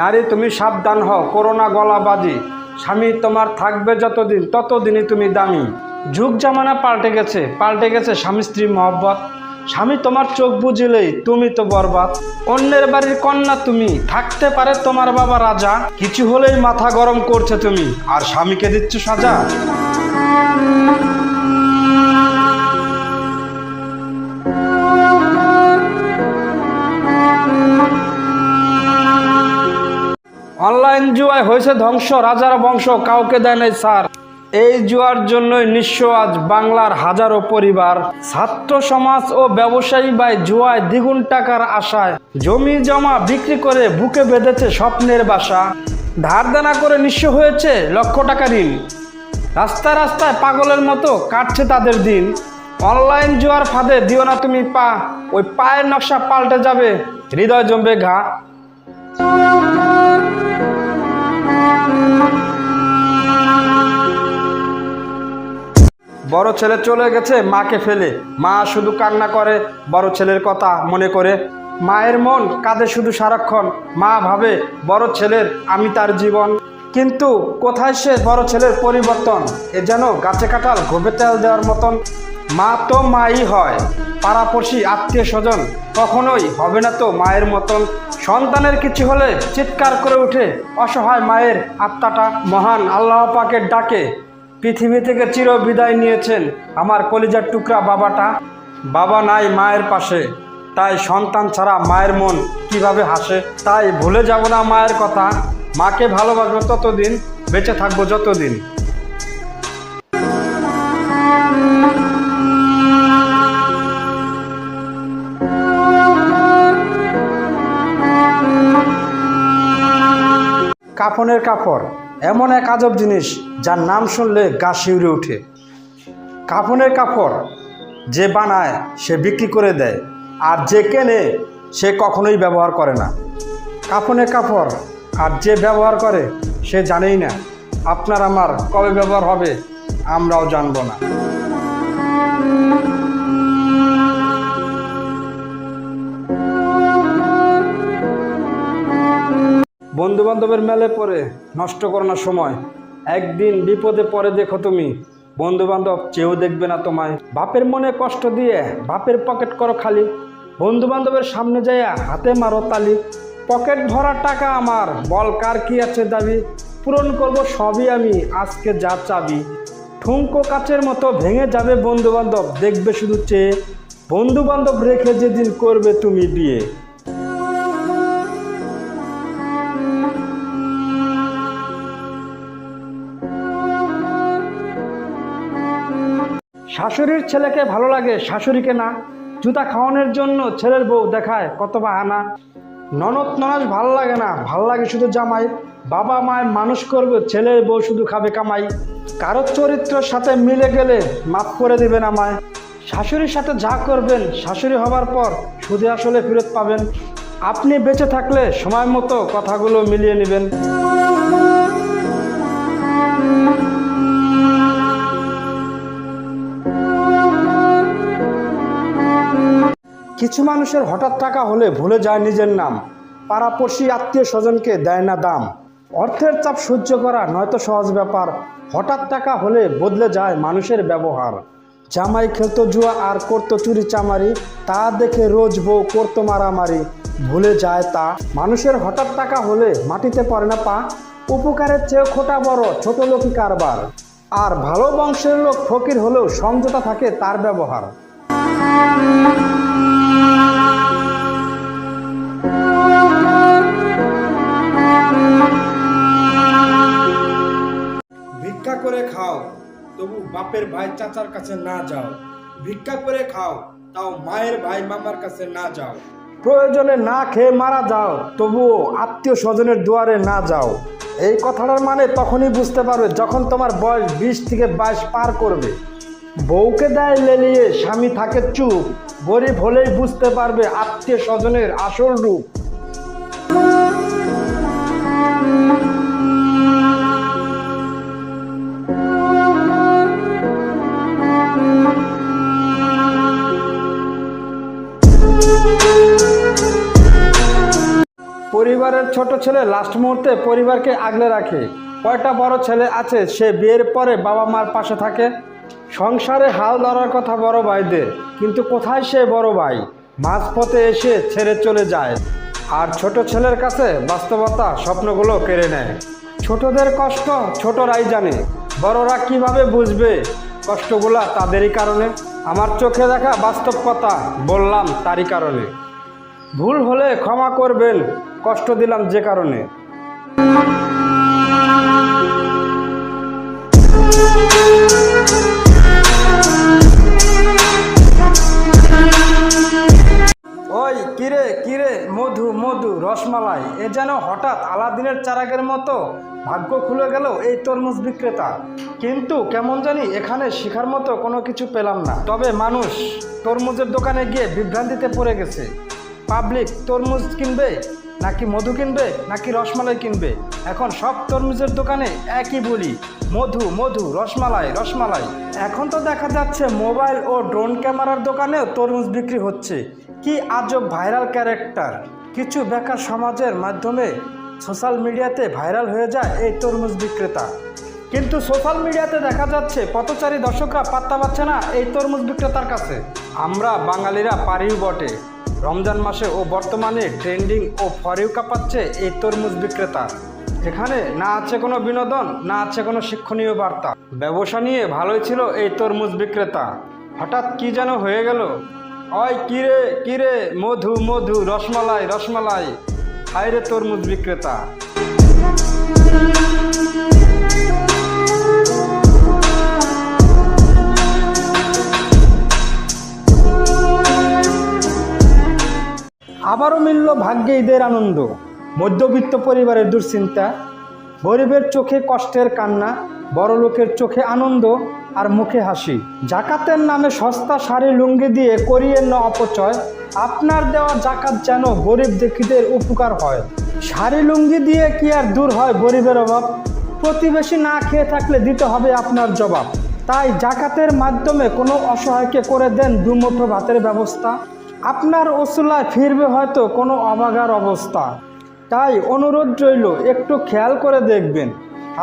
নারী, তুমি সাবধান হও, করোনা গলাবাজি। স্বামী, তোমার থাকবে যতদিন, ততদিনই তুমি দামি। যুগ জামানা পাল্টে গেছে পাল্টে গেছে স্বামী, স্ত্রী, মহব্বত। স্বামী, তোমার চোখ বুঝিলেই তুমি তো বরবাদ। অন্যের বাড়ির কন্যা তুমি, থাকতে পারে তোমার বাবা রাজা। কিছু হলেই মাথা গরম করছে তুমি, আর স্বামীকে দিচ্ছ সাজা। জুয়ায় হয়েছে ধ্বংস, রাজার বংশ কাউকে দেয় নাই স্যার এই জুয়ার জন্যই নিঃস্ব আজ বাংলার হাজারো পরিবার। ছাত্র সমাজ ও ব্যবসায়ী বাই জুয়ায় দ্বিগুণ টাকার আশায় জমি জমা বিক্রি করে বুকে বেঁধেছে স্বপ্নের বাসা। ধার দেনা করে নিঃস্ব হয়েছে লক্ষ টাকা ঋণ। রাস্তায় রাস্তায় পাগলের মতো কাটছে তাদের দিন। অনলাইন জুয়ার ফাঁদে দিও না তুমি পা, ওই পায়ের নকশা পাল্টে যাবে, হৃদয় জমবে ঘা। বড় ছেলে চলে গেছে, মাকে ফেলে। মা শুধু কান্না করে, বড় ছেলের কথা মনে করে। মায়ের মন কাঁদে শুধু সারাক্ষণ। মা ভাবে, বড় ছেলের আমি তার জীবন। কিন্তু কোথায় সে বড় ছেলের পরিবর্তন? এ যেন গাছে কাটাল গোবে তেল দেওয়ার মতন। মা তো মাই হয়, পাড়াপড়শি আত্মীয় স্বজন কখনোই হবে না তো মায়ের মতন। সন্তানের কিছু হলে চিৎকার করে ওঠে অসহায় মায়ের আত্মাটা মহান আল্লাহ পাকের ডাকে। পৃথিবী থেকে চির বিদায় নিয়েছেন আমার কলিজার টুকরা বাবাটা। বাবা নাই মায়ের পাশে, তাই সন্তান ছাড়া মায়ের মন কীভাবে হাসে? তাই ভুলে যাব না মায়ের কথা। মাকে ভালোবাসবো ততদিন, বেঁচে থাকব যতদিন। কাফনের কাপড়, এমন এক আজব জিনিস যার নাম শুনলে গা শিউরে ওঠে। কাফনের কাপড় যে বানায়, সে বিক্রি করে দেয়, আর যে কেনে, সে কখনোই ব্যবহার করে না। কাফনের কাপড় আর যে ব্যবহার করে, সে জানেই না, আপনার আমার কবে ব্যবহার হবে, আমরাও জানব না। বন্ধু বান্ধবের মেলে পড়ে নষ্ট করো না সময়। একদিন বিপদে পড়ে দেখো তুমি। বন্ধু বান্ধব চেয়েও দেখবে না তোমায়। বাপের মনে কষ্ট দিয়ে বাপের পকেট করো খালি। বন্ধু বান্ধবের সামনে যাইয়া হাতে মারো তালি। পকেট ভরা টাকা আমার, বল কার কি আছে দাবি? পূরণ করব সবই আমি, আজকে যা চাবি। ঠুঙ্কো কাচের মতো ভেঙে যাবে বন্ধু বান্ধব দেখবে শুধু চেয়ে। বন্ধু বান্ধব রেখে যেদিন করবে তুমি বিয়ে। শাশুড়ির ছেলেকে ভালো লাগে, শাশুড়িকে না। জুতা খাওয়ানোর জন্য ছেলের বউ দেখায় কত বা আনা। ননদ ননাস ভালো লাগে না, ভালো লাগে শুধু জামাই। বাবা মায়ের মানুষ করবে, ছেলের বউ শুধু খাবে কামাই। কারও চরিত্রের সাথে মিলে গেলে মাফ করে দিবেন আমায়। শাশুড়ির সাথে যা করবেন, শাশুড়ি হবার পর সুদে আসলে ফেরত পাবেন। আপনি বেঁচে থাকলে সময় মতো কথাগুলো মিলিয়ে নেবেন। কিছু মানুষের হঠাৎ টাকা হলে ভুলে যায় নিজের নাম। পাড়াপড়শি আত্মীয় স্বজনকে দেয় না দাম। অর্থের চাপ সহ্য করা নয়তো সহজ ব্যাপার। হঠাৎ টাকা হলে বদলে যায় মানুষের ব্যবহার। জামাই খেলতো জুয়া আর করতো চুরি চামারি। তা দেখে রোজ বউ করতো মারামারি। ভুলে যায় তা। মানুষের হঠাৎ টাকা হলে মাটিতে পড়ে না পা। উপকারের চেয়েও খোটা বড় ছোট লোকই কারবার। আর ভালো বংশের লোক ফকির হলেও সমঝোতা থাকে তার ব্যবহার। তবু বাপের ভাই চাচার কাছে না যাও। ভিক্ষা করে খাও, তাও মায়ের ভাই মামার কাছে না যাও। প্রয়োজনে না খেয়ে মারা যাও, তবুও আত্মীয় স্বজনের দুয়ারে না যাও। এই কথাটার মানে তখনই বুঝতে পারবে যখন তোমার বয়স বিশ থেকে বাইশ পার করবে। বউকে দেয় লেলিয়ে, স্বামী থাকে চুপ। গরিব হলেই বুঝতে পারবে আত্মীয় স্বজনের আসল রূপ। পরিবারের ছোট ছেলে লাস্ট মুহূর্তে পরিবারকে আগলে রাখে। কয়টা বড় ছেলে আছে, সে বিয়ের পরে বাবা মার পাশে থাকে। সংসারে হাল ধরার কথা বড় ভাইদের, কিন্তু কোথায় সে বড় ভাই? মাঝপথে এসে ছেড়ে চলে যায়। আর ছোট ছেলের কাছে বাস্তবতা স্বপ্নগুলো কেড়ে নেয়। ছোটদের কষ্ট ছোটরাই জানে। বড়রা কীভাবে বুঝবে কষ্টগুলা তাদেরই কারণে? আমার চোখে দেখা বাস্তব কথা বললাম তারই কারণে। ভুল হলে ক্ষমা করবেন। কষ্ট দিলাম যে কারণে। ওই, কিরে কিরে, মধু মধু, রসমালাই, এ যেন হঠাৎ আলাদিনের চারাগের মতো ভাগ্য খুলে গেল এই তরমুজ বিক্রেতা। কিন্তু কেমন জানি এখানে শিখার মতো কোনো কিছু পেলাম না। তবে মানুষ তরমুজের দোকানে গিয়ে বিভ্রান্তিতে পড়ে গেছে। পাবলিক তরমুজ কিনবে নাকি মধু কিনবে, নাকি রসমালাই কিনবে? এখন সব তরমুজের দোকানে একই বলি। মধু মধু, রসমালাই রসমালাই। এখন তো দেখা যাচ্ছে মোবাইল ও ড্রোন ক্যামেরার দোকানেও তরমুজ বিক্রি হচ্ছে। কি আজব ভাইরাল ক্যারেক্টার! কিছু বেকার সমাজের মাধ্যমে সোশ্যাল মিডিয়াতে ভাইরাল হয়ে যায় এই তরমুজ বিক্রেতা। কিন্তু সোশ্যাল মিডিয়াতে দেখা যাচ্ছে পথচারী দর্শকরা পাত্তা পাচ্ছে না এই তরমুজ বিক্রেতার কাছে। আমরা বাঙালিরা পারিও বটে। রমজান মাসে ও বর্তমানে ট্রেন্ডিং ও ফরিউকা পাচ্ছে এই তরমুজ বিক্রেতা। এখানে না আছে কোনো বিনোদন, না আছে কোনো শিক্ষণীয় বার্তা। ব্যবসা নিয়ে ভালোই ছিল এই তরমুজ বিক্রেতা। হঠাৎ কি যেন হয়ে গেল? অয় কিরে কিরে মধু মধু, রসমালাই রসমালাই। হায়রে তরমুজ বিক্রেতা। আবারও মিলল ভাগ্যে ঈদের আনন্দ। মধ্যবিত্ত পরিবারের দুশ্চিন্তা, গরিবের চোখে কষ্টের কান্না, বড় লোকের চোখে আনন্দ আর মুখে হাসি। জাকাতের নামে সস্তা শাড়ি লুঙ্গি দিয়ে করিয়ে ন অপচয়, আপনার দেওয়া জাকাত যেন গরিব দেখিদের উপকার হয়। শাড়ি লুঙ্গি দিয়ে কি আর দূর হয় গরিবের অভাব? প্রতিবেশী না খেয়ে থাকলে দিতে হবে আপনার জবাব। তাই জাকাতের মাধ্যমে কোনো অসহায়কে করে দেন দুমুঠো ভাতের ব্যবস্থা। আপনার ওসুলায় ফিরবে হয়তো কোনো অবাগার অবস্থা। তাই অনুরোধ রইল, একটু খেয়াল করে দেখবেন।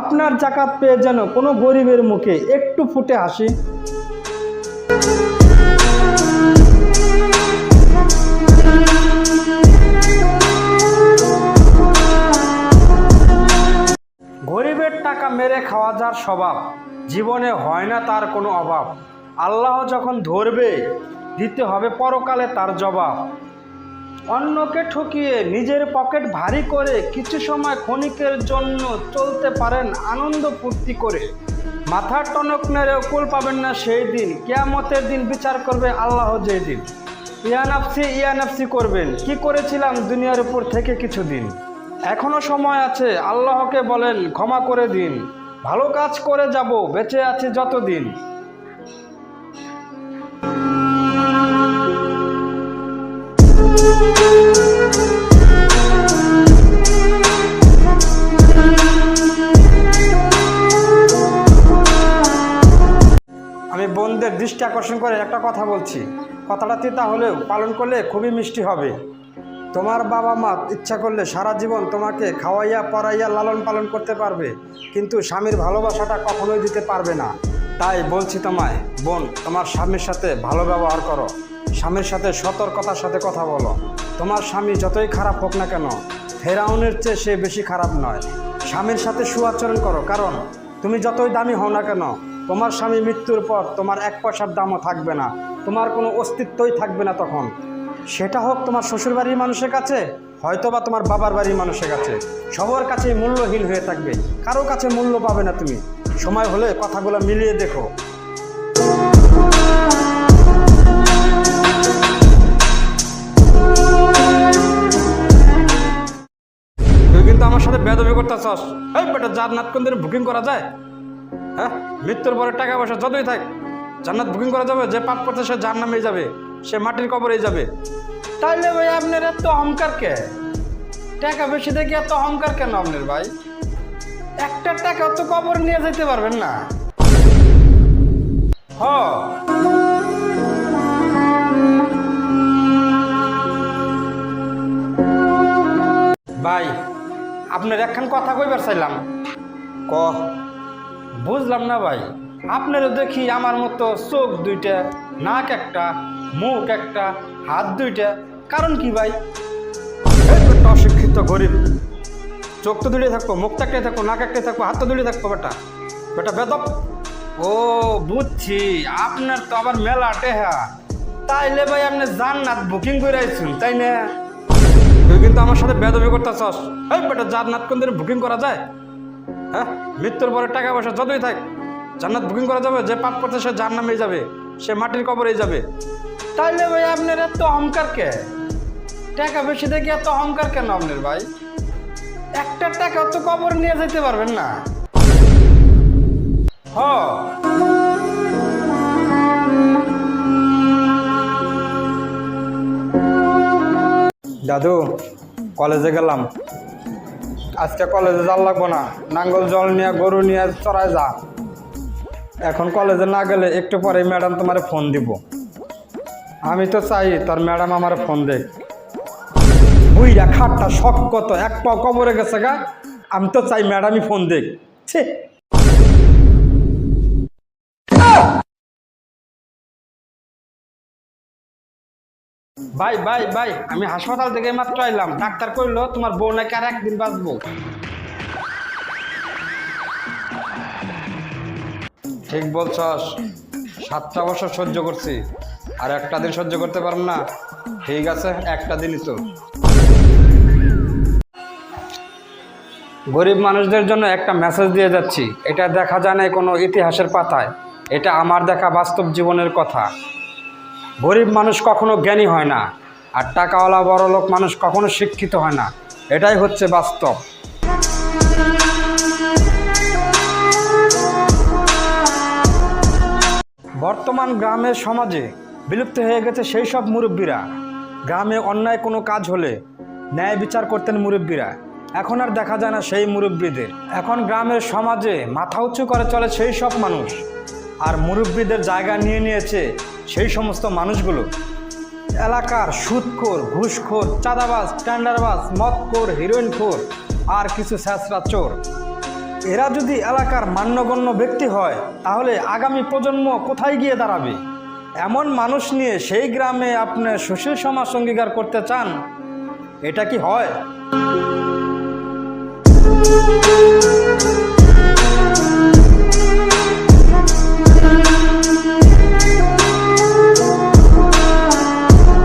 আপনার জাকাত পেয়ে যেন কোনো গরিবের মুখে একটু ফুটে হাসি। গরিবের টাকা মেরে খাওয়া যার স্বভাব, জীবনে হয় না তার কোনো অভাব। আল্লাহ যখন ধরবে দিতে হবে পরকালে তার জবাব। অন্যকে ঠকিয়ে নিজের পকেট ভারী করে কিছু সময় ক্ষণিকের জন্য চলতে পারেন আনন্দ ফুর্তি করে। মাথার টনক নেড়েও কুল পাবেন না সেই দিন, কেয়ামতের দিন বিচার করবে আল্লাহ যেই দিন। ইয়ানাফসি ইয়ানাফসি করবেন, কি করেছিলাম দুনিয়ার উপর থেকে কিছুদিন? এখনও সময় আছে, আল্লাহকে বলেন, ক্ষমা করে দিন। ভালো কাজ করে যাব, বেঁচে আছি যতদিন। দৃষ্টি আকর্ষণ করে একটা কথা বলছি। কথাটা তিতা হলেও পালন করলে খুবই মিষ্টি হবে। তোমার বাবা মা ইচ্ছা করলে সারা জীবন তোমাকে খাওয়াইয়া, পড়াইয়া, লালন পালন করতে পারবে, কিন্তু স্বামীর ভালোবাসাটা কখনোই দিতে পারবে না। তাই বলছি তোমায়, বোন, তোমার স্বামীর সাথে ভালো ব্যবহার করো। স্বামীর সাথে সতর্কতার সাথে কথা বলো। তোমার স্বামী যতই খারাপ হোক না কেন, ফেরাউনের চেয়ে সে বেশি খারাপ নয়। স্বামীর সাথে সুআচরণ করো, কারণ তুমি যতই দামি হও না কেন তোমার স্বামী মৃত্যুর পর তোমার এক পয়সার দামও থাকবে না, তোমার কোনো অস্তিত্বই থাকবে না তখন। সেটা হোক তোমার শ্বশুর বাড়ির মানুষের কাছে হয়তো বা তোমার বাবার বাড়ির মানুষের কাছে। সবার কাছেই মূল্যহীন হয়ে থাকবে, কারও কাছে মূল্য পাবে না তুমি। সময় হলে কথাগুলো মিলিয়ে দেখো। তুই কিন্তু আমার সাথে বেদবি করতেছস। এই বেটা কোন বুকিং করা যায়? হ্যাঁ? মৃত্যুর পরে টাকা পয়সা যতই থাক, জান্নাত বুকিং করা যাবে, যে পাপ করতে সে যার নামেই যাবে, সে মাটির কবরেই যাবে। তাইলে ভাই, আপনার এত অহংকার কে? টাকা বেশি দেখে এত অহংকার কেন আপনার ভাই? একটা টাকা তো কবর নিয়ে যেতে পারবেন না। হ। ভাই, আপনার একখান কথা কইবার চাইলাম। ক? বুঝলাম না ভাই। আপনারও দেখি আমার মতো চোখ দুইটা, নাক একটা, মুখ একটা, হাত দুইটা। কারণ কি ভাই? অশিক্ষিত গরিব। চোখ তো দূরে থাকব, মুখ একটাই থাকব, নাক একটাই থাকব, হাত তো দূরে থাকব, বেটা। বেটা বেদব। ও, বুঝছি। আপনার তো আবার মেলা টেহা। তাইলে ভাই আপনি জান্নাত বুকিং করে আইছুন তাই না? তুই কিন্তু আমার সাথে বেদবি করতেছস। এই বেটা জান্নাত কোন দিন বুকিং করা যায়? হ্যাঁ? মৃত্যুর পরে টাকা পয়সা যতই থাক, জান্নাত বুকিং করা যাবে, যে পাপ করতে সে জাহান্নামে নামে যাবে, সে মাটির কবরেই যাবে। তাইলে ভাই, আপনার এত অহংকার কে? টাকা বেশি দেখে এত অহংকার কেন আপনার ভাই? একটা টাকা তো কবর নিয়ে যেতে পারবেন না। হ। দাদু, কলেজে গেলাম। আজকে কলেজে যাওয়ার লাগবো না। নাঙ্গল জল নিয়ে, গরু নিয়ে চড়ায় যা। এখন কলেজে না গেলে একটু পরে ম্যাডাম তোমার ফোন দিব। আমি তো চাই তার ম্যাডাম আমার ফোন দেখ বুইরা খাটটা শখ কত এক পা কবরে গেছে গা। আমি তো চাই ম্যাডামই ফোন দেখ ছি। ভাই ভাই ভাই, আমি হাসপাতাল থেকে মাত্র আইলাম। ডাক্তার কইলো, তোমার বউ নাকি আর একদিন বাঁচবো? ঠিক বলছস। সাতটা বছর সহ্য করছি। আর একটা দিন সহ্য করতে পারব না। ঠিক আছে, একটা দিনই তো। গরিব মানুষদের জন্য একটা মেসেজ দিয়ে যাচ্ছি। এটা দেখা যায় না কোনো ইতিহাসের পাতায়। এটা আমার দেখা বাস্তব জীবনের কথা। গরিব মানুষ কখনো জ্ঞানী হয় না, আর টাকাওয়ালা বড়লোক মানুষ কখনো শিক্ষিত হয় না। এটাই হচ্ছে বাস্তব। বর্তমান গ্রামের সমাজে বিলুপ্ত হয়ে গেছে সেই সব মুরব্বীরা। গ্রামে অন্যায় কোনো কাজ হলে ন্যায় বিচার করতেন মুরব্বীরা। এখন আর দেখা যায় না সেই মুরব্বীদের। এখন গ্রামের সমাজে মাথা উঁচু করে চলে সেই সব মানুষ। আর মুরব্বীদের জায়গা নিয়ে নিয়েছে সেই সমস্ত মানুষগুলো এলাকার সুদখোর ঘুষখোর, চাঁদাবাজ, টেন্ডারবাজ, মদখোর, হিরোইনখোর, আর কিছু স্যাঁচরা চোর। এরা যদি এলাকার মান্যগণ্য ব্যক্তি হয়, তাহলে আগামী প্রজন্ম কোথায় গিয়ে দাঁড়াবে? এমন মানুষ নিয়ে সেই গ্রামে আপনি সুশীল সমাজ অঙ্গীকার করতে চান? এটা কি হয়?